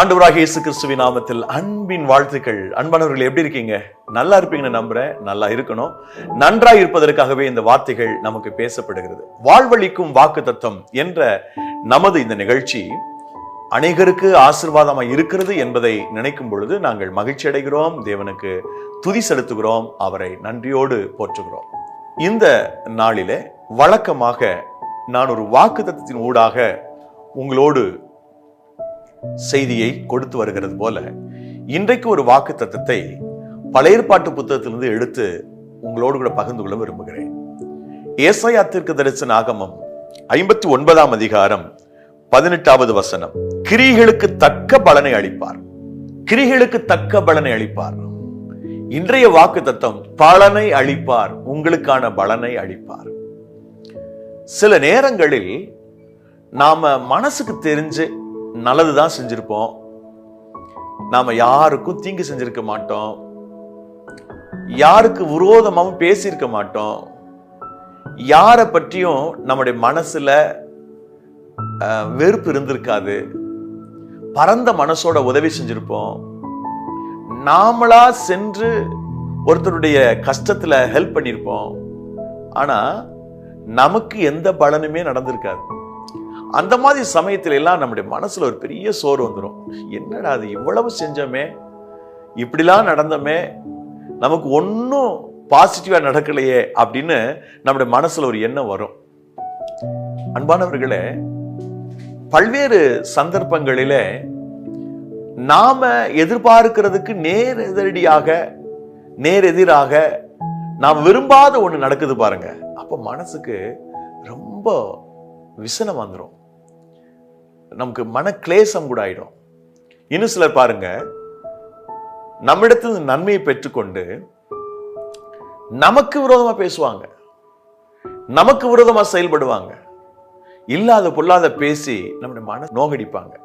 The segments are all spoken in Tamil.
ஆண்டவராக இயேசு கிறிஸ்துவின் நாமத்தில் அன்பின் வாழ்த்துக்கள். அன்பானவர்கள் எப்படி இருக்கீங்க? நல்லா இருப்பீங்கன்னு நம்புறேன். நல்லா இருக்கணும். நன்றாய் இருப்பதற்காகவே இந்த வார்த்தைகள் நமக்கு பேசப்படுகிறது. வாழ்வழிக்கும் வாக்கு தத்துவம் என்ற நமது இந்த நிகழ்ச்சி அநேகருக்கு ஆசிர்வாதமாக இருக்கிறது என்பதை நினைக்கும் பொழுது நாங்கள் மகிழ்ச்சி அடைகிறோம். தேவனுக்கு துதி செலுத்துகிறோம். அவரை நன்றியோடு போற்றுகிறோம். இந்த நாளிலே வழக்கமாக நான் ஒரு வாக்கு தத்துவத்தின் ஊடாக உங்களோடு செய்தியை கொடுத்து வருகிறது போல இன்றைக்கு ஒரு வாக்கு தத்தத்தை பழைய ஏற்பாட்டு புத்தகத்திலிருந்து எடுத்து உங்களோடு கூட பகிர்ந்து கொள்ள விரும்புகிறேன். ஏசையா தீர்க்க தரிசன ஆகமம் ஐம்பத்தி ஒன்பதாம் அதிகாரம் பதினெட்டாவது வசனம். கிரிகளுக்கு தக்க பலனை அளிப்பார். கிரிகளுக்கு தக்க பலனை அளிப்பார். இன்றைய வாக்கு தத்தம் பலனை அளிப்பார் உங்களுக்கான பலனை அளிப்பார். சில நேரங்களில் நாம மனசுக்கு தெரிஞ்சு நல்லதுதான் செஞ்சுருப்போம். நாம யாருக்கும் தீங்கு செஞ்சிருக்க மாட்டோம். யாருக்கு விரோதமாகவும் பேசியிருக்க மாட்டோம். யாரை பற்றியும் நம்முடைய மனசுல அஹ், வெறுப்பு இருந்திருக்காது. பரந்த மனசோட உதவி செஞ்சிருப்போம். நாமளா சென்று ஒருத்தருடைய கஷ்டத்துல ஹெல்ப் பண்ணியிருப்போம் ஆனா நமக்கு எந்த பலனுமே நடந்திருக்காது. அந்த மாதிரி சமயத்துல எல்லாம் நம்முடைய மனசுல ஒரு பெரிய சோறு வந்துடும் என்னடா அது இவ்வளவு செஞ்சோமே? இப்படிலாம் நடந்தோமே? நமக்கு ஒன்றும் பாசிட்டிவாக நடக்கலையே அப்படின்னு நம்முடைய மனசுல ஒரு எண்ணம் வரும். அன்பானவர்களே பல்வேறு சந்தர்ப்பங்களிலே நாம எதிர்பார்க்கிறதுக்கு நேர் எதிரடியாக நேர் எதிராக நாம் விரும்பாத ஒன்று நடக்குது பாருங்க. அப்போ மனசுக்கு ரொம்ப விசனம் வந்துடும் நமக்கு மன கிளேசம் கூட ஆயிடும். இன்னும் சிலர் பாருங்க நம்மிடத்தில் நன்மையை பெற்றுக்கொண்டு நமக்கு விரோதமா பேசுவாங்க. நமக்கு விரோதமா செயல்படுவாங்க. இல்லாத பொல்லாத பேசி நம்முடைய மன நோகடிப்பாங்க.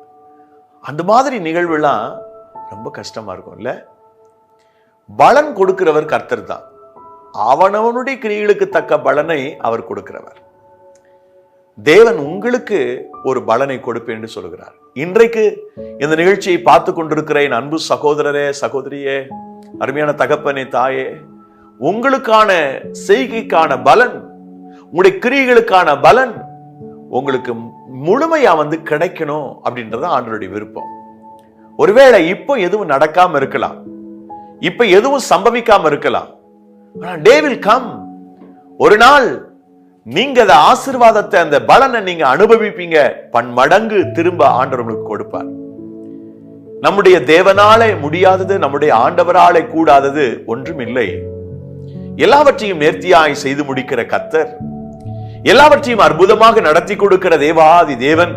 அந்த மாதிரி நிகழ்வுலாம் ரொம்ப கஷ்டமா இருக்கும் இல்ல? பலன் கொடுக்கிறவர் கர்த்தர் தான். அவனவனுடைய கிரிகளுக்கு தக்க பலனை அவர் கொடுக்கிறவர். தேவன் உங்களுக்கு ஒரு பலனை கொடுப்பேன் என்று சொல்கிறார். இன்றைக்கு இந்த நிகழ்ச்சியை பார்த்து கொண்டிருக்கிற என் அன்பு சகோதரரே சகோதரியே அருமையான தகப்பனே தாயே உங்களுக்கான செய்கைக்கான பலன் உங்களுடைய கிரியைகளுக்கான பலன் உங்களுக்கு முழுமையா வந்து கிடைக்கணும் அப்படின்றது ஆண்டருடைய விருப்பம். ஒருவேளை இப்போ எதுவும் நடக்காம இருக்கலாம். இப்ப எதுவும் சம்பவிக்காம இருக்கலாம். Day will come. ஒரு நாள் நீங்க அந்த ஆசீர்வாதத்தை அந்த பலனை நீங்க அனுபவிப்பீங்க. பன்மடங்கு திரும்ப ஆண்டவர் உங்களுக்கு கொடுப்பார். நம்முடைய தேவனாலே முடியாதது நம்முடைய ஆண்டவராலே கூடாதது ஒன்றும் இல்லை எல்லாவற்றையும் நேர்த்தியாய் செய்து முடிக்கிற கத்தர் எல்லாவற்றையும் அற்புதமாக நடத்தி கொடுக்கிற தேவாதி தேவன்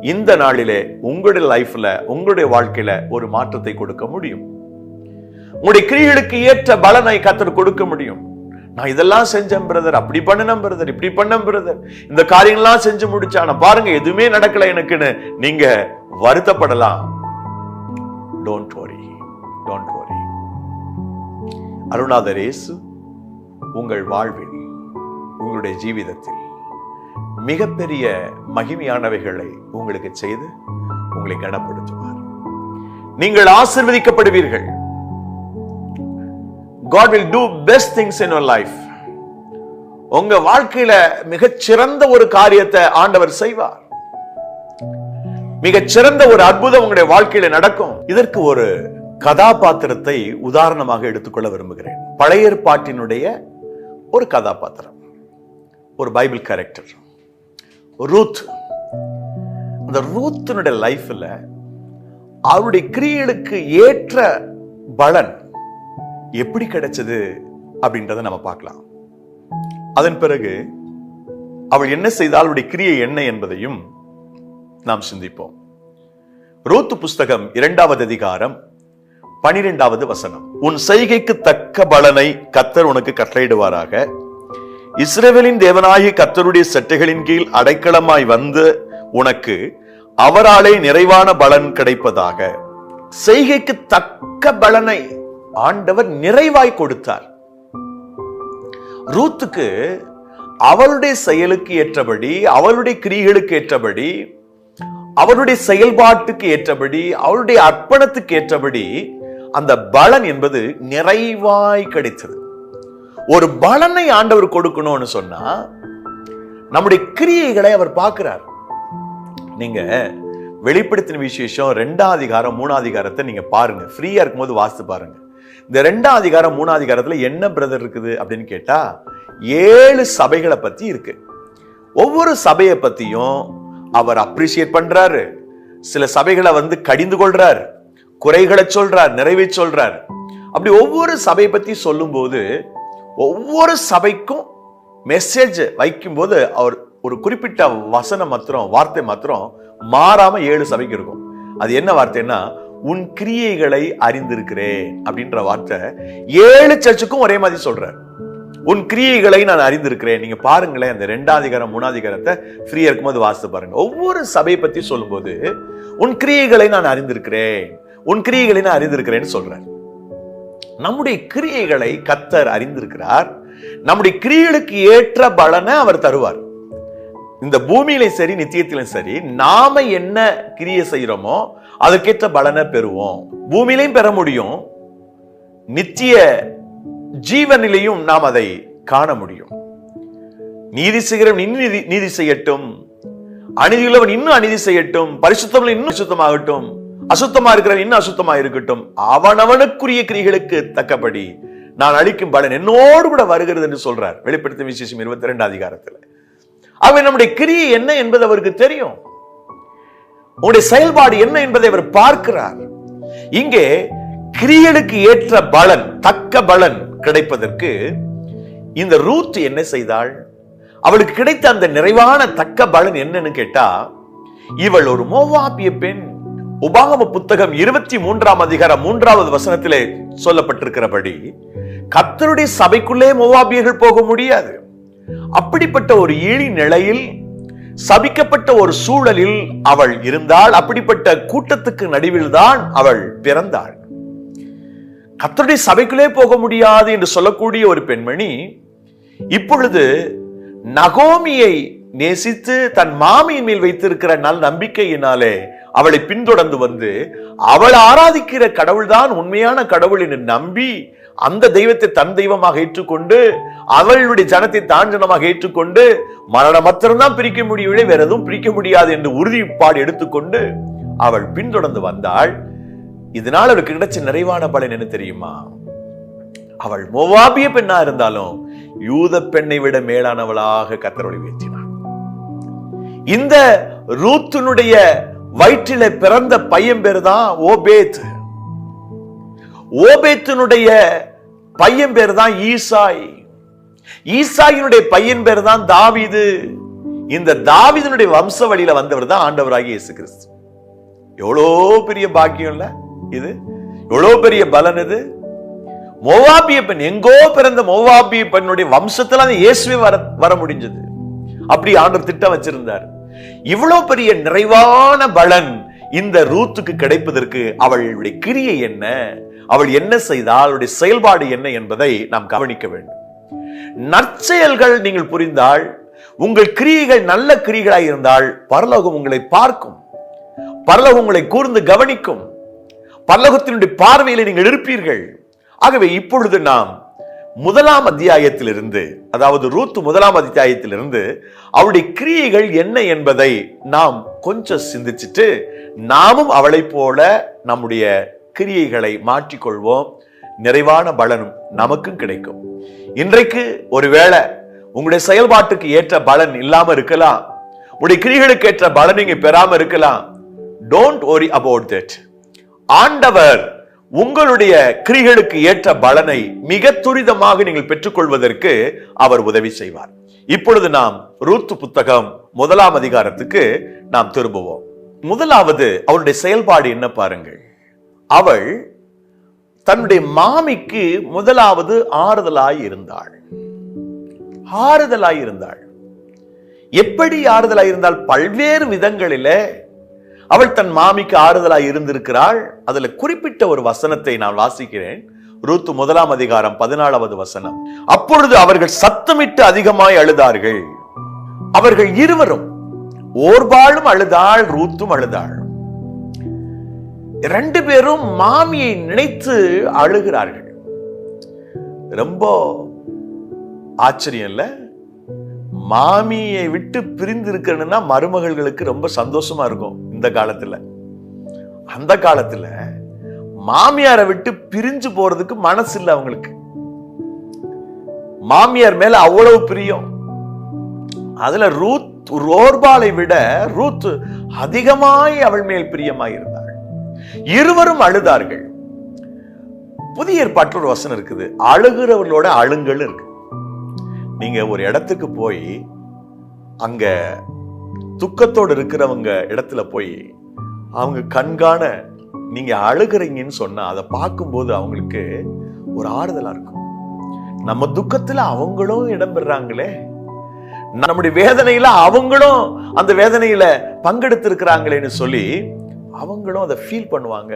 இந்த நாளிலே உங்களுடைய லைஃப்ல உங்களுடைய வாழ்க்கையில ஒரு மாற்றத்தை கொடுக்க முடியும். உங்களுடைய கிரிகளுக்கு ஏற்ற பலனை கத்தர் கொடுக்க முடியும். நான் இதெல்லாம் செஞ்சேன் பிரதர் அப்படி பண்ணினேன் பிரதர் இப்படி பண்ணேன் பிரதர் இந்த காரியங்கள்லாம் செஞ்சு முடிச்சா ஆனா பாருங்க எதுவுமே நடக்கல எனக்குன்னு. நீங்க வருத்தப்படலாம். டோன்ட் வரி டோன்ட் வரி அருணாதர் இயேசு உங்கள் வாழ்வில் உங்களுடைய ஜீவிதத்தில் மிகப்பெரிய மகிமையானவைகளை உங்களுக்கு செய்து உங்களை கனப்படுத்துவார். நீங்கள் ஆசிர்வதிக்கப்படுவீர்கள். God will do best things in your life. உங்க வாழ்க்கையில மிகச்சிறந்த ஒரு காரியத்தை ஆண்டவர் செய்வார். மிகச்சிறந்த ஒரு அற்புதம் உங்களுடைய வாழ்க்கையில நடக்கும். இதற்கு ஒரு கதாபாத்திரத்தை உதாரணமாக எடுத்துக்கொள்ள விரும்புகிறேன். பழைய ஏற்பாட்டினுடைய ஒரு கதாபாத்திரம். ஒரு பைபிள் கேரக்டர். ரூத். அந்த ரூத்தினுடைய லைஃப்ல அவருடைய கிரியலுக்கு ஏற்ற பலன் எப்படி கிடைச்சது அப்படின்றத நம்ம பார்க்கலாம். அதன் பிறகு அவள் என்ன செய்தால் அவளுடைய கிரியை என்ன என்பதையும் நாம் சிந்திப்போம். ரூத்து புஸ்தகம் இரண்டாவது அதிகாரம் பனிரெண்டாவது வசனம். உன் செய்கைக்கு தக்க பலனை கத்தர் உனக்கு கட்டளையிடுவாராக. இஸ்ரவேலின் தேவனாகி கத்தருடைய சட்டைகளின் கீழ் அடைக்கலமாய் வந்து உனக்கு அவராலே நிறைவான பலன் கிடைப்பதாக. செய்கைக்கு தக்க பலனை ஆண்டவர் நிறைவாய் கொடுத்தார். ரூத்துக்கு அவளுடைய செயலுக்கு ஏற்றபடி அவளுடைய கிரிகளுக்கு ஏற்றபடி அவருடைய செயல்பாட்டுக்கு ஏற்றபடி அவருடைய அர்ப்பணத்துக்கு ஏற்றபடி அந்த பலன் என்பது நிறைவாய் கிடைத்தது. ஒரு பலனை ஆண்டவர் கொடுக்கணும்னு சொன்னா நம்முடைய கிரியைகளை அவர் பார்க்கிறார். நீங்க வெளிப்படுத்தின விசேஷம் ரெண்டாம் அதிகாரம் மூணாம் அதிகாரத்தை நீங்க பாருங்க. ஃப்ரீயா இருக்கும்போது வாசித்து பாருங்க. இந்த ரெண்டாம் அதிகாரம் மூணாம் அதிகாரத்தில் என்ன பிரதர் இருக்குது அப்படின்னு கேட்டா ஏழு சபைகளை பத்தி இருக்கு. ஒவ்வொரு சபையை பத்தியும் அவர் அப்ரிசியேட் பண்றாரு. சில சபைகளை வந்து கடிந்து கொள்றார். குறைகளை சொல்றார் நிறைவை சொல்றார். அப்படி ஒவ்வொரு சபையை பத்தி சொல்லும்போது ஒவ்வொரு சபைக்கும் மெசேஜ் வைக்கும்போது அவர் ஒரு குறிப்பிட்ட வசனம் மாத்திரம் வார்த்தை மாத்திரம் மாறாமல் ஏழு சபைக்கு இருக்கும். அது என்ன வார்த்தைன்னா உன் கிரியைகளை அறிந்திருக்கிறேன் அப்படின்ற வார்த்தை ஏழு சர்ச்சுக்கும் ஒரே மாதிரி சொல்றார். உன் கிரியைகளை நான் அறிந்திருக்கிறேன். நீங்க பாருங்களேன் அந்த ரெண்டாதிகாரம் மூணாதிகாரத்தை மூணாம் இருக்கும் ஃப்ரீயா இருக்கும்போது வாசித்து பாருங்க. ஒவ்வொரு சபையை பத்தி சொல்லும்போது உன் கிரியைகளை நான் அறிந்திருக்கிறேன். உன் கிரியைகளை நான் அறிந்திருக்கிறேன்னு சொல்றார். நம்முடைய கிரியைகளை கத்தர் அறிந்திருக்கிறார். நம்முடைய கிரியைகளுக்கு ஏற்ற பலனை அவர் தருவார். இந்த பூமியிலும் சரி நித்தியத்திலும் சரி நாம என்ன கிரியை செய்யறோமோ அதற்கேற்ற பலனை பெறுவோம். பூமியிலையும் பெற முடியும். நித்திய ஜீவனிலையும் நாம் அதை காண முடியும். நீதி செய்கிறவன் இன்னும் நீதி செய்யட்டும். அநீதியுள்ளவன் இன்னும் அநீதி செய்யட்டும். பரிசுத்தம் இன்னும் சுத்தமாகட்டும் அசுத்தமா இருக்கிறவன் இன்னும் அசுத்தமா இருக்கட்டும். அவனவனுக்குரிய கிரிகளுக்கு தக்கபடி நான் அளிக்கும் பலன் என்னோடு கூட வருகிறது என்று சொல்றார். வெளிப்படுத்தும் விசேஷம் இருபத்தி ரெண்டு அதிகாரத்தில். அவன் நம்முடைய கிரியை என்ன என்பது அவருக்கு தெரியும். உங்களுடைய செயல்பாடு என்ன என்பதை அவர் பார்க்கிறார். இங்கே கிரியலுக்கு ஏற்ற பலன் தக்க பலன் கிடைப்பதற்கு இந்த ரூத் என்ன செய்தாள்? அவளுக்கு கிடைத்த அந்த நிறைவான தக்க பலன் என்னன்னு கேட்டா இவள் ஒரு மோவாபிய பெண். உபாகம புத்தகம் இருபத்தி மூன்றாம் அதிகாரம் மூன்றாவது வசனத்திலே சொல்லப்பட்டிருக்கிறபடி கத்தருடைய சபைக்குள்ளே மோவாபியர்கள் போக முடியாது. அப்படிப்பட்ட ஒரு இழி நிலையில் சபிக்கப்பட்ட ஒரு சூழலில் அவள் இருந்தால் அப்படிப்பட்ட கூட்டத்துக்கு நடுவில் தான் அவள் பிறந்தாள். கத்தருடைய சபைக்குள்ளே போக முடியாது என்று சொல்லக்கூடிய ஒரு பெண்மணி இப்பொழுது நகோமியை நேசித்து தன் மாமியின் மேல் வைத்திருக்கிற நல் நம்பிக்கையினாலே அவளை பின்தொடர்ந்து வந்து அவள் ஆராதிக்கிற கடவுள்தான் உண்மையான கடவுள் என்று நம்பி அந்த தெய்வத்தை தன் தெய்வமாக ஏற்றுக்கொண்டு அவளுடைய ஜனத்தை தான் ஜனமாக ஏற்றுக்கொண்டு மரணம் மாத்திரம்தான் பிரிக்க முடியவில்லை வேற எதுவும் பிரிக்க முடியாது என்று உறுதிப்பாடு எடுத்துக்கொண்டு அவள் பின்தொடர்ந்து வந்தாள். இதனால் அவளுக்கு கிடைச்ச நிறைவான பலன் என்ன தெரியுமா? அவள் மோவாபிய பெண்ணா இருந்தாலும் யூத பெண்ணை விட மேலானவளாக கத்தரொளி உயர்த்தினாள் இந்த ரூத்தினுடைய வயிற்றில பிறந்த பையன் பேர் தான் ஓபேத். ஓபேத்தினுடைய பையன் பேர் தான் ஈசாய். ஈசாயினுடைய பையன் பேர் தான் தாவிது. இந்த தாவிதனுடைய வம்ச வழியில வந்தவர் தான் ஆண்டவராகி இயேசு கிறிஸ்து. எவ்வளோ பெரிய பாக்கியம் இல்ல இது? எவ்வளோ பெரிய பலன் இது? மோவாபிய பெண் எங்கோ பிறந்த மோவாபிய பெண்ணுடைய வம்சத்துல அந்த இயேசுவே வர வர முடிஞ்சது. அப்படி ஆண்டவர் திட்டம் வச்சிருந்தார். இவ்வளவு பெரிய நிறைவான பலன் இந்த ரூத்துக்கு கிடைப்பதற்கு அவளுடைய கிரியை என்ன? அவள் என்ன செய்தால் அவளுடைய செயல்பாடு என்ன என்பதை நாம் கவனிக்க வேண்டும். நற்செயல்கள் நீங்கள் புரிந்தால் உங்கள் கிரியைகள் நல்ல கிரியைகளாய் இருந்தால் பரலோகம் உங்களை பார்க்கும். பரலோகம் உங்களை கூர்ந்து கவனிக்கும். பரலோகத்தினுடைய பார்வையில நீங்கள் இருப்பீர்கள். ஆகவே இப்பொழுது நாம் முதலாம் அத்தியாயத்திலிருந்து அதாவது ரூத்து முதலாம் அத்தியாயத்திலிருந்து அவருடைய கிரியைகள் என்ன என்பதை நாம் கொஞ்சம் சிந்திச்சுட்டு நாமும் அவளை போல நம்முடைய கிரியைகளை மாற்றிக்கொள்வோம். நிறைவான பலனும் நமக்கும் கிடைக்கும். இன்றைக்கு ஒருவேளை உங்களுடைய செயல்பாட்டுக்கு ஏற்ற பலன் இல்லாம இருக்கலாம். உங்களுடைய கிரிகளுக்கு ஏற்ற பலன் நீங்க பெறாம இருக்கலாம். டோன்ட் ஒரி அபவுட் தட் ஆண்டவர் உங்களுடைய கிரிகளுக்கு ஏற்ற பலனை மிக துரிதமாக நீங்கள் பெற்றுக்கொள்வதற்கு அவர் உதவி செய்வார். இப்பொழுது நாம் ரூத்து புத்தகம் முதலாம் அதிகாரத்துக்கு நாம் திரும்புவோம். முதலாவது அவருடைய செயல்பாடு என்ன பாருங்கள். அவள் தன்னுடைய மாமிக்கு முதலாவது ஆறுதலாய் இருந்தாள். ஆறுதலாய் இருந்தாள். எப்படி ஆறுதலாய் இருந்தால்? பல்வேறு விதங்களில அவள் தன் மாமிக்கு ஆறுதலாய் இருந்திருக்கிறாள். அதுல குறிப்பிட்ட ஒரு வசனத்தை நான் வாசிக்கிறேன். ரூத்து முதலாம் அதிகாரம் பதினாலாவது வசனம். அப்பொழுது அவர்கள் சத்தமிட்டு அதிகமாய் அழுதார்கள். அவர்கள் இருவரும் ஓர்பாளும் அழுதாள் ரூத்தும் அழுதாள். ரெண்டு பேரும் மாமியை நினைத்து அழுகிறார்கள். ரொம்ப ஆச்சரியம் இல்ல? மாமியை விட்டு பிரிந்து இருக்கணும்னா மருமகள்களுக்கு ரொம்ப சந்தோஷமா இருக்கும் இந்த காலத்துல. அந்த காலத்துல மாமியாரை விட்டு பிரிஞ்சு போறதுக்கு மனசு இல்லை அவங்களுக்கு. மாமியார் மேல அவ்வளவு பிரியம். அதுல ரூத் ரோர்பாலை விட ரூத் அதிகமாய் அவள் மேல் பிரியமாய் இருந்தாள் இருவரும் அழுதார்கள். புதிய ஏற்பாட்டில் ஒரு வசனம் இருக்குது. அழுகிறவர்களோட அழுங்கள் இருக்கு. நீங்க ஒரு இடத்துக்கு போய் அங்க துக்கத்தோடு இருக்கிறவங்க இடத்துல போய் அவங்க கண்காண நீங்க அழுகிறீங்கன்னு சொன்னா அதை பார்க்கும்போது அவங்களுக்கு ஒரு ஆறுதலா இருக்கும். நம்ம துக்கத்துல அவங்களும் இடம்பெறாங்களே நம்முடைய வேதனையில அவங்களும் அந்த வேதனையில பங்கெடுத்து இருக்கிறாங்களேன்னு சொல்லி அவங்களும் அதை ஃபீல் பண்ணுவாங்க.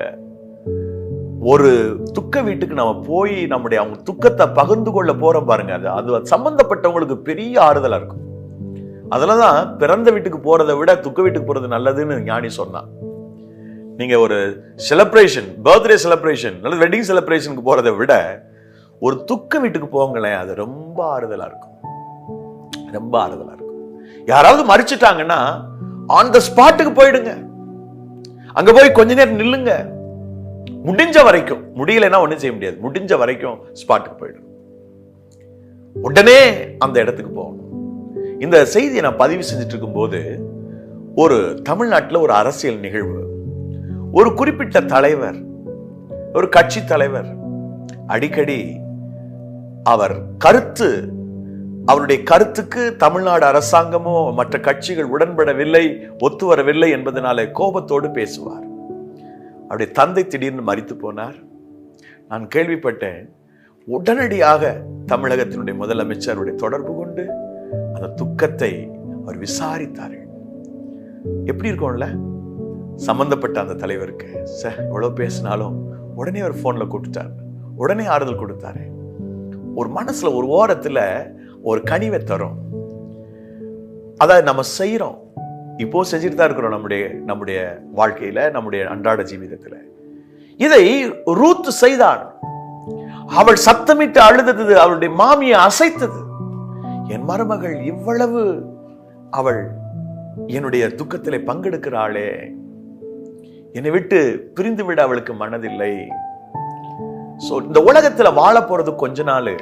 ஒரு துக்க வீட்டுக்கு நம்ம போய் நம்முடைய அவங்க துக்கத்தை பகிர்ந்து கொள்ள போறோம் பாருங்க. அது அது சம்பந்தப்பட்டவங்களுக்கு பெரிய ஆறுதலா இருக்கும். அதுலதான் பிறந்த வீட்டுக்கு போறதை விட துக்க வீட்டுக்கு போறது நல்லதுன்னு ஞானி சொன்னான். நீங்க ஒரு செலிப்ரேஷன் பர்த்டே செலிப்ரேஷன் அல்லது வெட்டிங் செலிப்ரேஷனுக்கு போறதை விட ஒரு துக்க வீட்டுக்கு போங்களேன் அது ரொம்ப ஆறுதலா இருக்கும். ரொம்ப ஆறுதலாக இருக்கும். யாராவது மறிச்சிட்டாங்கன்னா ஆன் த ஸ்பாட்டுக்கு போயிடுங்க. அங்க போய் கொஞ்ச நேரம் நில்லுங்க. முடிஞ்ச வரைக்கும் முடியலைன்னா ஒன்றும் செய்ய முடியாது. முடிஞ்ச வரைக்கும் ஸ்பாட்டுக்கு போயிடும் உடனே அந்த இடத்துக்கு போகணும். இந்த செய்தியை நான் பதிவு செஞ்சுட்டு இருக்கும்போது ஒரு தமிழ்நாட்டில் ஒரு அரசியல் நிகழ்வு. ஒரு குறிப்பிட்ட தலைவர் ஒரு கட்சி தலைவர் அடிக்கடி அவர் கருத்து அவருடைய கருத்துக்கு தமிழ்நாடு அரசாங்கமோ மற்ற கட்சிகள் உடன்படவில்லை ஒத்து வரவில்லை என்பதனால கோபத்தோடு பேசுவார். அவருடைய தந்தை திடீர்னு மறித்து போனார். நான் கேள்விப்பட்டேன் உடனடியாக தமிழகத்தினுடைய முதலமைச்சருடைய தொடர்பு கொண்டு அந்த துக்கத்தை அவர் விசாரித்தார்கள் எப்படி இருக்கும்ல? சம்பந்தப்பட்ட அந்த தலைவருக்கு சார் எவ்வளோ பேசினாலும் உடனே அவர் ஃபோனில் கூப்பிட்டார் உடனே ஆறுதல் கொடுத்தாரு. ஒரு மனசில் ஒரு ஓரத்தில் ஒரு கனிவை தரும். அதை நம்ம செய்யறோம் இப்போ செஞ்சுட்டு தான் இருக்கிறோம் நம்முடைய நம்முடைய வாழ்க்கையில நம்முடைய அன்றாட ஜீவிதத்துல. இதை ரூத் செய்தான். அவள் சத்தமிட்டு அழுதது அவளுடைய மாமியை அசைத்தது. என் மருமகள் இவ்வளவு அவள் என்னுடைய துக்கத்திலே பங்கெடுக்கிறாளே. என்னை விட்டு பிரிந்து விட அவளுக்கு மனதில்லை. சோ இந்த உலகத்துல வாழ போறது கொஞ்ச நாள்.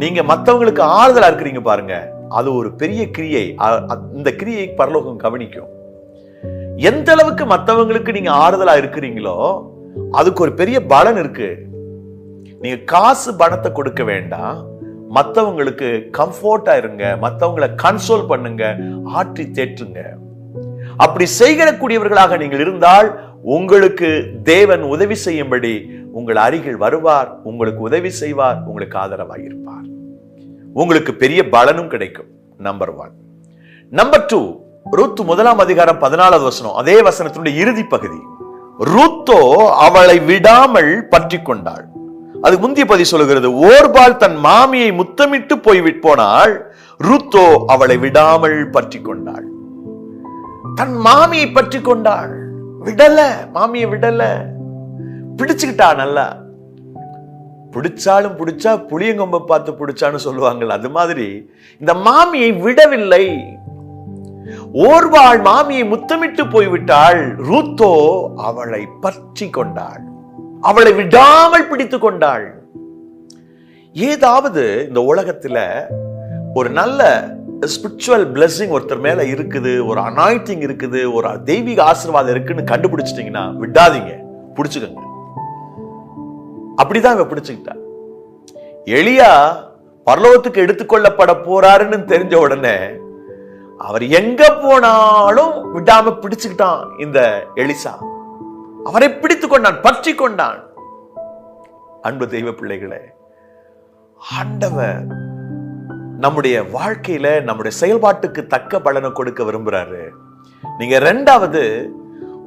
நீங்க மத்தவங்களுக்கு ஆறுதலா இருக்கிறீங்க பாருங்க. அது ஒரு பெரிய கிரியை. இந்த கிரியை பரலோகம் கவனிக்கும். எந்த அளவுக்கு மத்தவங்களுக்கு நீங்க ஆறுதலா இருக்கிறீங்களோ அதுக்கு ஒரு பெரிய பலன் இருக்கு. நீங்க காசு பணத்தை கொடுக்க வேண்டாம். மத்தவங்களுக்கு கம்ஃபோர்ட்டா இருங்க. மற்றவங்களை கன்சோல் பண்ணுங்க. ஆற்றி தேற்றுங்க. அப்படி செய்கிறக்கூடியவர்களாக நீங்கள் இருந்தால் உங்களுக்கு தேவன் உதவி செய்யும்படி உங்கள் அருகில் வருவார் உங்களுக்கு உதவி செய்வார் உங்களுக்கு ஆதரவாக இருப்பார் உங்களுக்கு பெரிய பலனும் கிடைக்கும் number one number two Ruth முதலாம் அதிகாரம் பதினாலாவது வசனம் அதே வசனத்தினுடைய இறுதி பகுதி. ரூத்தோ அவளை விடாமல் பற்றி கொண்டாள். அது முந்திய பதி சொல்லுகிறது ஓர்பால் தன் மாமியை முத்தமிட்டு போய் போனாள் ரூத்தோ அவளை விடாமல் பற்றி கொண்டாள். தன் மாமியை பற்றி கொண்டாள். விடல மாமியை விடல. பிடிச்சுக்கிட்டா நல்லா. பிடிச்சாலும் பிடிச்சா புளியங்கொம்பை பார்த்து பிடிச்சான்னு சொல்லுவாங்கள் அது மாதிரி. இந்த மாமியை விடவில்லை. ஓர்வாள் மாமியை முத்தமிட்டு போய்விட்டாள். ரூத்தோ அவளை பற்றி கொண்டாள். அவளை விடாமல் பிடித்து கொண்டாள். ஏதாவது இந்த உலகத்துல ஒரு நல்ல ஸ்பிரிச்சுவல் blessing ஒருத்தர் மேல இருக்குது ஒரு அனாய்டிங் இருக்குது ஒரு தெய்வீக ஆசீர்வாதம் இருக்குன்னு கண்டுபிடிச்சிட்டீங்கன்னா விடாதீங்க. பிடிச்சுக்கோங்க. அப்படிதான் இவ பிடிச்சுக்கிட்டா. எலியா பரலோகத்துக்கு எடுத்துக்கொள்ளப்பட போறாருன்னு தெரிஞ்ச உடனே அவர் எங்க போனாலும் விடாம பிடிச்சுக்கிட்டான் இந்த எலிசா. அவரை பிடித்து கொண்டான் பற்றி கொண்டான். அன்பு தெய்வ பிள்ளைகளே ஆண்டவர் நம்முடைய வாழ்க்கையில நம்முடைய செயல்பாட்டுக்கு தக்க பலனை கொடுக்க விரும்புறாரு. நீங்க ரெண்டாவது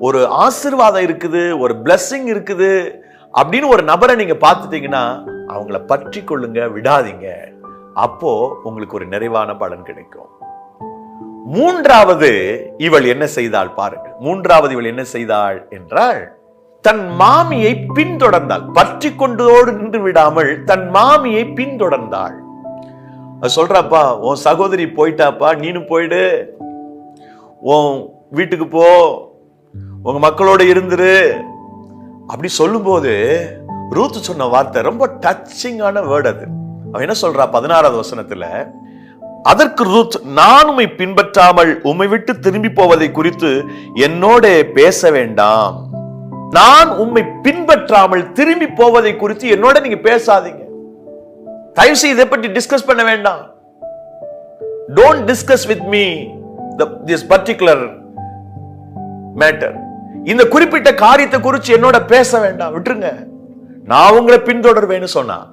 ஒரு ஆசீர்வாதம் இருக்குது ஒரு பிளஸ்ஸிங் இருக்குது அப்படின்னு ஒரு நபரை நீங்க பார்த்துட்டீங்கன்னா அவங்கள பற்றி கொள்ளுங்க விடாதீங்க. அப்போ உங்களுக்கு ஒரு நிறைவான பலன் கிடைக்கும். மூன்றாவது இவள் என்ன செய்தாள் பாருங்கள் மூன்றாவது இவள் என்ன செய்தாள் என்றால் தன் மாமியை பின்தொடர்ந்தாள். பற்றி கொண்டதோடு நின்று விடாமல் தன் மாமியை பின்தொடர்ந்தாள். அது சொல்றாப்பா உன் சகோதரி போயிட்டாப்பா நீனும் போயிடு. உன் வீட்டுக்கு போ. உங்க மக்களோட இருந்துரு. அப்படி சொல்லும்போது ரூத் சொன்ன வார்த்தை ரொம்ப டச்சிங்கான வேர்டு அது. அவன் என்ன சொல்றா? பதினாறாவது வசனத்துல அதற்கு ரூத் நான் உம்மை பின்பற்றாமல் உம்மை விட்டு திரும்பி போவதை குறித்து என்னோட பேச வேண்டாம். நான் உம்மை பின்பற்றாமல் திரும்பி போவதை குறித்து என்னோட நீங்க பேசாதீங்க. தயவு செய்து இதை பற்றி டிஸ்கஸ் பண்ண வேண்டாம். Don't discuss with me this particular matter இந்த குறிப்பிட்ட காரியத்தை குறித்து என்னோட பேச வேண்டாம். விட்டுருங்க. நான் உங்களை பின்தொடர்வேன்னு சொன்னா.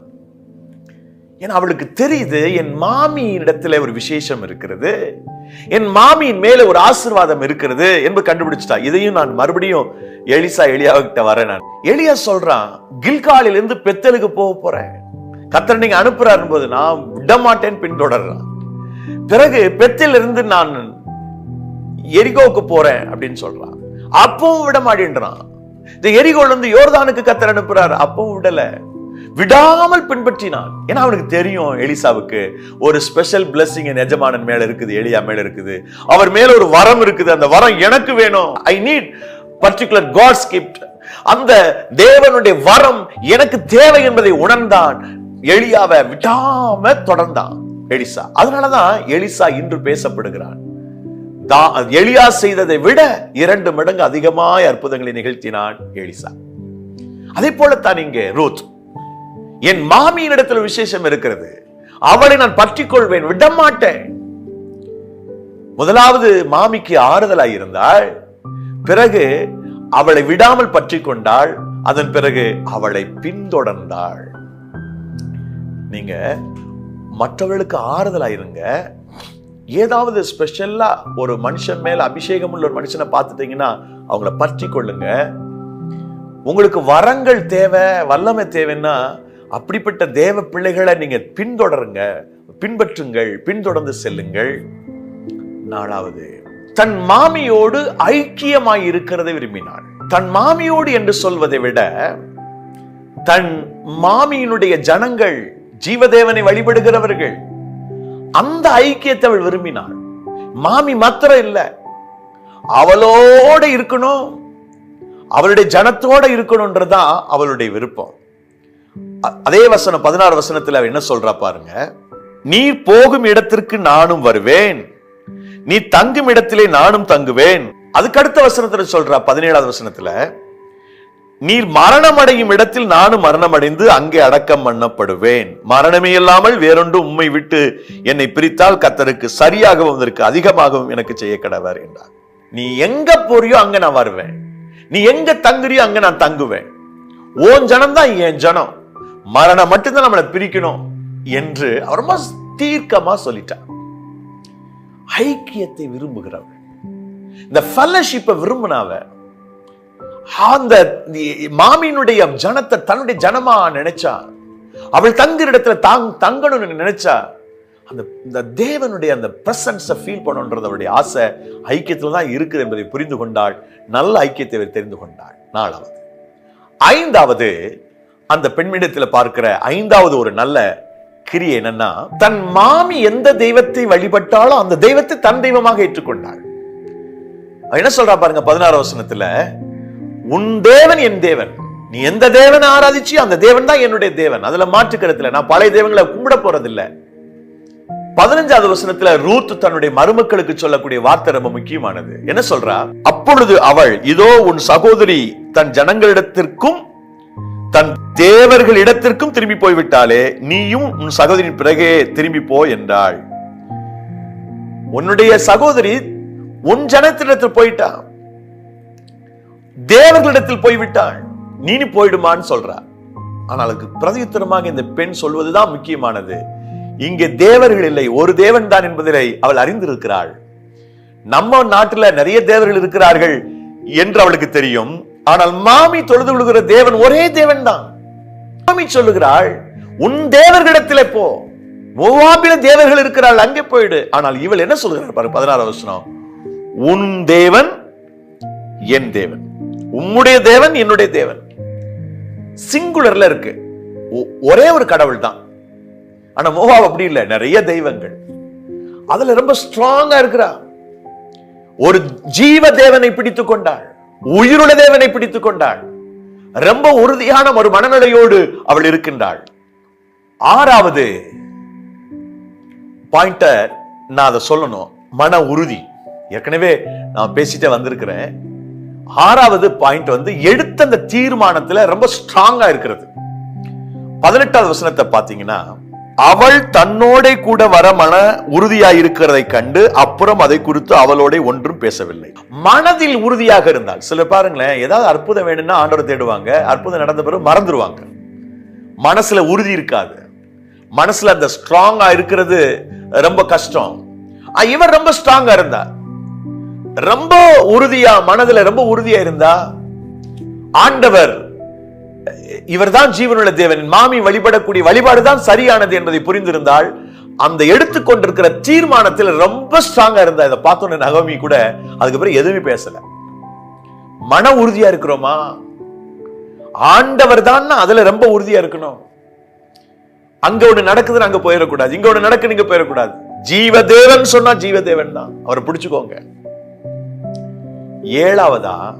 ஏன்னா அவளுக்கு தெரியுது என் மாமியினிடத்துல ஒரு விசேஷம் இருக்கிறது. என் மாமியின் மேல ஒரு ஆசிர்வாதம் இருக்கிறது என்று கண்டுபிடிச்சிட்டா. இதையும் நான் மறுபடியும் எலிசா எலியாவுக்கிட்ட வரேன் நான். எலியா சொல்றான் கில்காலிலிருந்து பெத்தலுக்கு போக போறேன். கத்தர் நீங்க அனுப்புறாரு போது நான் விட மாட்டேன் பின்தொடர்றான். பிறகு பெத்திலிருந்து நான் எரிகோவுக்கு போறேன் அப்படின்னு சொல்றான். அப்பவும் விட மாட்டேன்றான். இந்த எரிகோள் வந்து யோர்தானுக்கு கத்தர் அனுப்புறாரு. அப்பவும் விடல. விடாமல் பின்பற்றினான். ஏன்னா அவனுக்கு தெரியும் எலிசாவுக்கு ஒரு ஸ்பெஷல் பிளஸ்ஸிங் என் எஜமானன் மேல இருக்குது எலியா மேல இருக்குது. அவர் மேல ஒரு வரம் இருக்குது. அந்த வரம் எனக்கு வேணும். I need particular god's gift அந்த தேவனுடைய வரம் எனக்கு தேவை என்பதை உணர்ந்தான். எலியாவை விடாம தொடர்ந்தான் எலிசா. அதனாலதான் எலிசா இன்று பேசப்படுகிறான். எளியா செய்ததை விட இரண்டு மடங்கு அதிகமாய் அற்புதங்களை நிகழ்த்தினான் எலிசா. அதே போலத்தான் இங்கே ரூத். என் மாமியின் இடத்துல விசேஷம் இருக்கிறது. அவளை நான் பற்றி கொள்வேன் விடமாட்டேன். முதலாவது மாமிக்கு ஆறுதலாய் இருந்தாள். பிறகு அவளை விடாமல் பற்றி கொண்டாள் அதன் பிறகு அவளை பின்தொடர்ந்தாள். நீங்க மற்றவர்களுக்கு ஆறுதலாயிருங்க ஏதாவது ஸ்பெஷலாக ஒரு மனுஷன் மேல அபிஷேகம் உள்ள ஒரு மனுஷனை பார்த்துட்டீங்கன்னா அவங்கள பற்றி கொள்ளுங்க. உங்களுக்கு வரங்கள் தேவை வல்லமை தேவைன்னா அப்படிப்பட்ட தேவ பிள்ளைகளை நீங்கள் பின்தொடருங்க. பின்பற்றுங்கள் பின்தொடர்ந்து செல்லுங்கள். நாலாவது தன் மாமியோடு ஐக்கியமாய் இருக்கிறதை விரும்பினாள். தன் மாமியோடு என்று சொல்வதை விட தன் மாமியினுடைய ஜனங்கள் ஜீவதேவனை வழிபடுகிறவர்கள் அந்த ஐக்கியத்தை அவள் விரும்பினாள். மாமி மாத்திரம் இல்ல. அவளோட இருக்கணும். அவளுடைய ஜனத்தோட இருக்கணும்ன்றதுதான் அவளுடைய விருப்பம். அதே வசனம் பதினாறு வசனத்துல அவ என்ன சொல்றா பாருங்க. நீ போகும் இடத்திற்கு நானும் வருவேன். நீ தங்கும் இடத்திலே நானும் தங்குவேன். அதுக்கு அடுத்த வசனத்துல சொல்றா பதினேழாவது வசனத்துல. நீர் மரணம் அடையும் இடத்தில் நானும் மரணம் அடைந்து அங்கே அடக்கம் பண்ணப்படுவேன். மரணமே இல்லாமல் வேறொன்று உண்மை விட்டு என்னை பிரித்தால் கத்தருக்கு சரியாகவும் அதற்கு அதிகமாகவும் எனக்கு செய்ய கடவார் என்றார். நீ எங்க போறியோ அங்க நான் வருவேன். நீ எங்க தங்குறியோ அங்க நான் தங்குவேன். ஓன் ஜனம் தான் என் ஜனம். மரணம் மட்டும்தான் நம்மளை பிரிக்கணும் என்று அவர் ரொம்ப தீர்க்கமா சொல்லிட்டார். ஐக்கியத்தை விரும்புகிறவன் இந்த ஃபெல்லோஷிப்பை விரும்பினாவ அந்த மாமியினுடைய ஜனத்தை தன்னுடைய ஜனமா நினைச்சா? அவள் தங்குற இடத்துல தாங் தங்கணும்னு நினைச்சா? அந்த இந்த தேவனுடைய அந்த பிரசன்ஸை ஃபீல் பண்ணுன்றது அவருடைய ஆசை ஐக்கியத்தில் தான் இருக்குது என்பதை புரிந்து கொண்டாள். நல்ல ஐக்கியத்தை அவர் தெரிந்து கொண்டாள். நாலாவது. ஐந்தாவது அந்த பெண்மிடத்தில் பார்க்கிற ஐந்தாவது ஒரு நல்ல கிரியை என்னன்னா தன் மாமி எந்த தெய்வத்தை வழிபட்டாலோ அந்த தெய்வத்தை தன் தெய்வமாக ஏற்றுக்கொண்டாள். என்ன சொல்றா பாருங்க பதினாறு வசனத்துல உன் தேவன் என் தேவன். நீ எந்த தேவனை ஆராதிச்சியோ அந்த தேவன் தான் என்னுடைய தேவன். அதுல மாற்றுக்கிறதுல நான் பழைய தெய்வங்களை கும்பிட போறதில்ல. பதினஞ்சாவது வசனத்துல ரூத் தன்னுடைய மருமக்களுக்கு சொல்லக்கூடிய வார்த்தை ரொம்ப முக்கியமானது. என்ன சொல்றா? அப்பொழுது அவள் இதோ உன் சகோதரி தன் ஜனங்களிடத்திற்கும் தன் தேவர்கள் இடத்திற்கும் திரும்பி போய்விட்டாலே நீயும் உன் சகோதரின் பிறகே திரும்பி போ என்றாள். உன்னுடைய சகோதரி உன் ஜனத்திடத்தில் போயிட்டா? தேவர்களிடத்தில் போய்விட்டாள். நீனு போயிடுமான்னு சொல்றா. ஆனால் அதுக்கு பிரதியுத்தரமாக இந்த பெண் சொல்வதுதான் முக்கியமானது. இங்கே தேவர்கள் இல்லை ஒரு தேவன் தான் என்பதை அவள் அறிந்திருக்கிறாள். நம்ம நாட்டுல நிறைய தேவர்கள் இருக்கிறார்கள் என்று அவளுக்கு தெரியும். ஆனால் மாமி தொழுது விழுகிற தேவன் ஒரே தேவன் தான் மாமி சொல்லுகிறாள் உன் தேவர்களிடத்திலே போ. மோவாபில தேவர்கள் இருக்கிறாள் அங்கே போயிடு. ஆனால் இவள் என்ன சொல்கிறார் பாரு பதினாறு வருஷம் உன் தேவன் என் தேவன். உம்முடைய தேவன் என்னுடைய தேவன். சிங்குலர்ல இருக்கு. ஒரே ஒரு கடவுள் தான் ஆனா மோவாப் அப்படி இல்லை. நிறைய தெய்வங்கள். அதுல ரொம்ப ஸ்ட்ராங்கா இருக்கிறா. ஒரு ஜீவ தேவனை பிடித்துக் கொண்டாள். உயிருள்ள தேவனை பிடித்துக் கொண்டாள். ரொம்ப உறுதியான ஒரு மனநிலையோடு அவள் இருக்கின்றாள். ஆறாவது பாயிண்ட நான் அதை சொல்லணும். மன உறுதி. ஏற்கனவே நான் பேசிட்டே வந்திருக்கிறேன். ஆறாவது பாயிண்ட் வந்து எடுத்த அந்த தீர்மானத்துல ரொம்ப ஸ்ட்ராங்கா இருக்கிறது. பதினெட்டாவது வசனத்தை பாத்தீங்கன்னா அவள் தன்னோட கூட வர மன உறுதியா இருக்கிறதை கண்டு அப்புறம் அதை குறித்து அவளோட ஒன்றும் பேசவில்லை. மனதில் உறுதியாக இருந்தால் சில பாருங்களேன் ஏதாவது அற்புதம் வேணும்னா ஆண்டவர் தேடுவாங்க அற்புதம் நடந்த பிறகு மறந்துடுவாங்க மனசுல உறுதி இருக்காது. மனசுல அந்த ஸ்ட்ராங்கா இருக்கிறது ரொம்ப கஷ்டம். ஆ, இவர் ரொம்ப ஸ்ட்ராங்கா இருந்தார் ரொம்ப உறுதியா மனதுல ரொம்ப உறுதியா இருந்தா ஆண்டவர் இவர்தான் ஜீவனுள்ள தேவன். மாமி வழிபடக்கூடிய வழிபாடுதான் சரியானது என்பதை புரிந்திருந்தால் அந்த எடுத்துக்கொண்டிருக்கிற தீர்மானத்தில் ரொம்ப ஸ்ட்ராங்கா இருந்தா இதை பார்த்தோன்னு நகமி கூட அதுக்கப்புறம் எதுவுமே பேசல. மன உறுதியா இருக்கிறோமா? ஆண்டவர் தான் அதுல ரொம்ப உறுதியா இருக்கணும். அங்க ஒண்ணு நடக்குதுன்னு அங்க போயிடக்கூடாது. இங்க ஒண்ணு நடக்குன்னு இங்க போயிடக்கூடாது. ஜீவதேவன் சொன்னா ஜீவதேவன் தான். அவரை பிடிச்சுக்கோங்க. ஏழாவதா?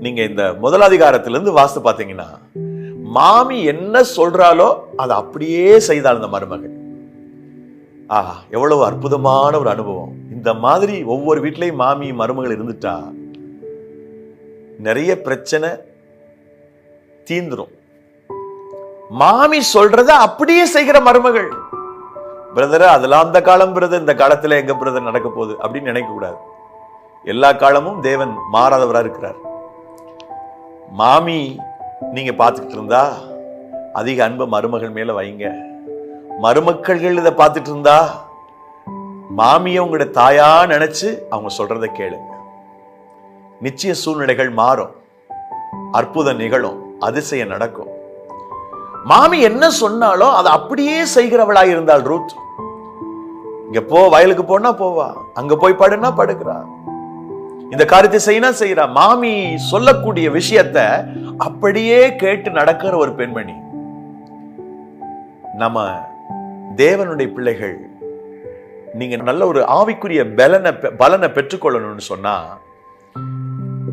நீங்க இந்த முதலாதிகாரத்திலிருந்து வாஸ்து பாத்தீங்கன்னா மாமி என்ன சொல்றாலோ அதை அப்படியே செய்தாள் இந்த மருமகள். ஆஹா எவ்வளவு அற்புதமான ஒரு அனுபவம். இந்த மாதிரி ஒவ்வொரு வீட்லயும் மாமி மருமகள் இருந்துட்டா நிறைய பிரச்சனை தீந்துரும். மாமி சொல்றத அப்படியே செய்கிற மருமகள். பிரதர் அதெல்லாம் அந்த காலம் பிரதர் இந்த காலத்துல எங்க பிரதர் நடக்க போகுது? அப்படின்னு நினைக்க கூடாது. எல்லா காலமும் தேவன் மாறாதவரா இருக்கிறார். மாமி நீங்க பார்த்துக்கிட்டு இருந்தா அதிக அன்பை மருமகள் மேல வைங்க. மருமக்கள்கள் இதை பார்த்துட்டு இருந்தா மாமியை உங்களோட தாயா நினைச்சு அவங்க சொல்றத கேளுங்க நிச்சய சூழ்நிலைகள் மாறும். அற்புதம் நிகழும். அதிசயம் நடக்கும். மாமி என்ன சொன்னாலும் அதை அப்படியே செய்கிறவளா இருந்தாள் ரூத். இங்க போ வயலுக்கு போனா போவா. அங்க போய் படுனா படுக்கிறா. இந்த காரியத்தை செய்யினா செய்யறா மாமி சொல்லக்கூடிய விஷயத்த அப்படியே கேட்டு நடக்கிற ஒரு பெண்மணி. நம்ம தேவனுடைய பிள்ளைகள் நீங்க நல்ல ஒரு ஆவிக்குரிய பலனை பலனை பெற்றுக்கொள்ளணும்னு சொன்னா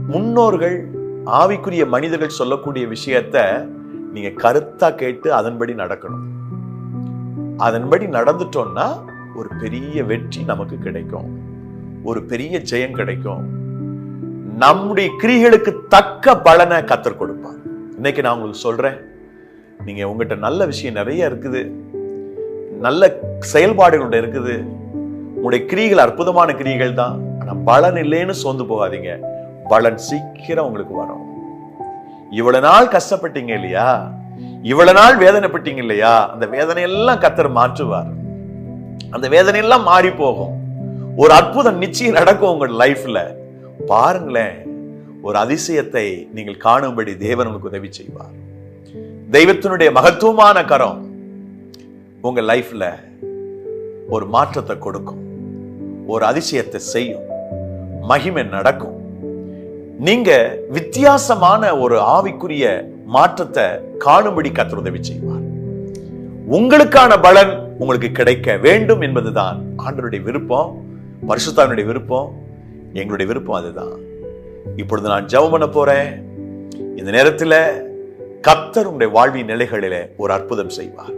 முன்னோர்கள் ஆவிக்குரிய மனிதர்கள் சொல்லக்கூடிய விஷயத்த நீங்க கருத்தா கேட்டு அதன்படி நடக்கணும். அதன்படி நடந்துட்டோம்னா ஒரு பெரிய வெற்றி நமக்கு கிடைக்கும். ஒரு பெரிய ஜெயம் கிடைக்கும். நம்முடைய கிரிகளுக்கு தக்க பலனை கத்தர் கொடுப்பார். இன்னைக்கு நான் உங்களுக்கு சொல்றேன் நீங்க உங்ககிட்ட நல்ல விஷயம் நிறைய இருக்குது நல்ல செயல்பாடுகள் இருக்குது உங்களுடைய கிரிகள் அற்புதமான கிரிகள் தான் ஆனா பலன் இல்லைன்னு சோர்ந்து போகாதீங்க. பலன் சீக்கிரம் உங்களுக்கு வரும். இவ்வளவு நாள் கஷ்டப்பட்டீங்க இல்லையா? இவ்வளவு நாள் வேதனைப்பட்டீங்க இல்லையா? அந்த வேதனை எல்லாம் கத்தர் மாற்றுவார். அந்த வேதனை எல்லாம் மாறி போகும். ஒரு அற்புதம் நிச்சயம் நடக்கும் உங்க லைஃப்ல பாருங்களேன் ஒரு அதிசயத்தை நீங்கள் காணும்படி தேவன் உங்களுக்கு உதவி செய்வார். தெய்வத்தினுடைய மகத்துவமான கரம் உங்க லைஃப்ல ஒரு மாற்றத்தை கொடுக்கும் ஒரு அதிசயத்தை செய்யும் மகிமை நடக்கும். நீங்க வித்தியாசமான ஒரு ஆவிக்குரிய மாற்றத்தை காணும்படி கத்தர் உதவி செய்வார். உங்களுக்கான பலன் உங்களுக்கு கிடைக்க வேண்டும் என்பதுதான் ஆண்டவருடைய விருப்பம் பரிசுத்தானுடைய விருப்பம் எங்களுடைய விருப்பம் அதுதான். இப்பொழுது நான் ஜெபம் பண்ண போறேன். இந்த நேரத்தில் கத்தர் உங்களுடைய வாழ்வின் நிலைகளில ஒரு அற்புதம் செய்வார்.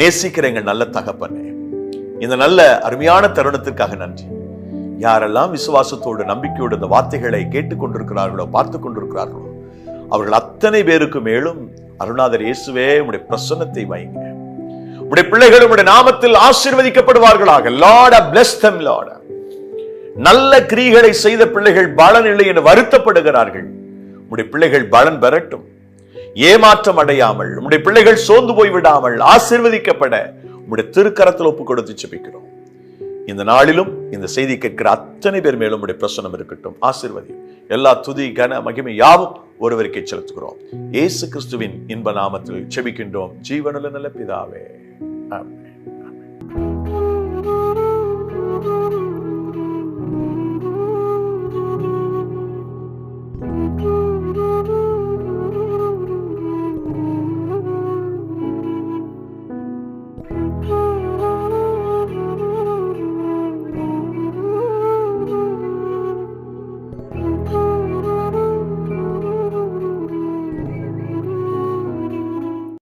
நேசிக்கிற எங்கள் நல்ல தகப்பனே இந்த நல்ல அருமையான தருணத்திற்காக நன்றி. யாரெல்லாம் விசுவாசத்தோடு நம்பிக்கையோடு இந்த வார்த்தைகளை கேட்டுக்கொண்டிருக்கிறார்களோ பார்த்து கொண்டிருக்கிறார்களோ அவர்கள் அத்தனை பேருக்கு மேலும் அருணாதர் இயேசுவே உடைய பிரசன்னத்தை வைங்க உடைய பிள்ளைகள் உடைய நாமத்தில் ஆசீர்வதிக்கப்படுவார்களாக. லார்ட் பிளஸ் தம் லார்ட் நல்ல கிரிகளை செய்த பிள்ளைகள் பலன் இல்லை என்று வருத்தப்படுகிறார்கள். உடைய பிள்ளைகள் பலன் பெறட்டும். ஏமாற்றம் அடையாமல் உடைய பிள்ளைகள் சோர்ந்து போய் விடாமல் ஆசிர்வதிக்கப்பட உடைய திருக்கரத்தில் ஒப்பு கொடுத்து செபிக்கிறோம் இந்த நாளிலும் இந்த செய்தி கேட்கிற அத்தனை பேர் மேலும் உடைய பிரசனம் இருக்கட்டும். ஆசிர்வதி எல்லா துதி கன மகிமை யாவும் ஒருவருக்கே செலுத்துகிறோம். ஏசு கிறிஸ்துவின் இன்ப நாமத்தில் செபிக்கின்றோம் ஜீவனல நல்ல பிதாவே. ஆமே